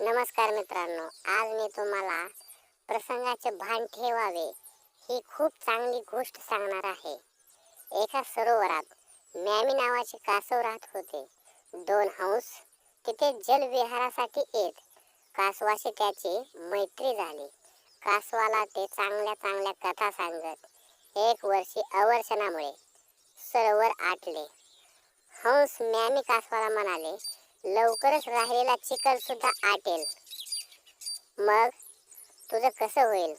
नमस्कार मित्रांनो आज मी तुम्हाला प्रसंगाचे भान ठेवावे ही खूप चांगली गोष्ट सांगणार आहे. एका सरोवरात मॅमी नावाचे कासव राहत होते. दोन हंस तिथे जलविहारासाठी येत. कासवाशी त्याची मैत्री झाली. कासवाला ते चांगल्या चांगल्या कथा सांगत. एक वर्षी अवर्षणामुळे सरोवर आटले. हंस मॅमी कासवाला म्हणाले लवकरच राहिलेला चिखल सुद्धा आटेल. मग तुझं कसं होईल?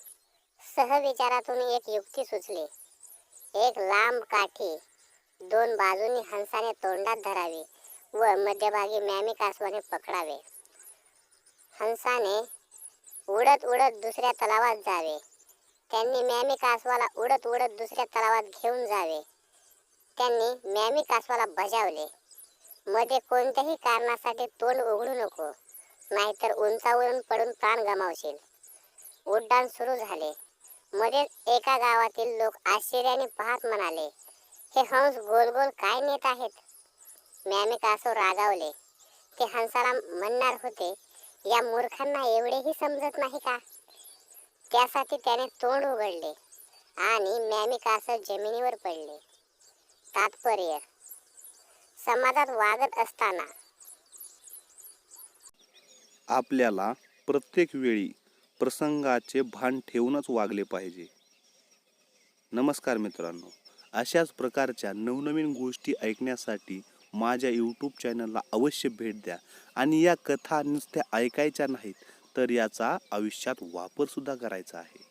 सहविचारातून एक युक्ती सुचली. एक लांब काठी दोन बाजूनी हंसाने तोंडात धरावी व मध्यभागी मॅमी कासवाने पकडावे. हंसाने उडत उडत दुसऱ्या तलावात जावे. त्यांनी मॅमी कासवाला उडत उडत दुसऱ्या तलावात घेऊन जावे. त्यांनी मॅमी कासवाला बजावले. मध्ये कोणत्याही कारणासाठी तोंड उघडू नको. नाहीतर उंचावरून पडून प्राण गमावशील. उड्डाण सुरू झाले. मध्ये एका गावातील लोक आश्चर्याने पाहत म्हणाले हे हंस गोल गोल काय नेत आहेत? मॅमी रागावले. ते हंसाला म्हणणार होते या मूर्खांना एवढेही समजत नाही का? त्यासाठी त्याने तोंड उघडले आणि मॅमी जमिनीवर पडले. तात्पर्य समाजात वागत असताना. आपल्याला प्रत्येक वेळी प्रसंगाचे भान ठेवूनच वागले पाहिजे. नमस्कार मित्रांनो अशाच प्रकारच्या नवनवीन गोष्टी ऐकण्यासाठी माझ्या यूट्यूब चॅनलला अवश्य भेट द्या आणि या कथा नुसत्या ऐकायच्या नाहीत तर याचा आयुष्यात वापरसुद्धा करायचा आहे.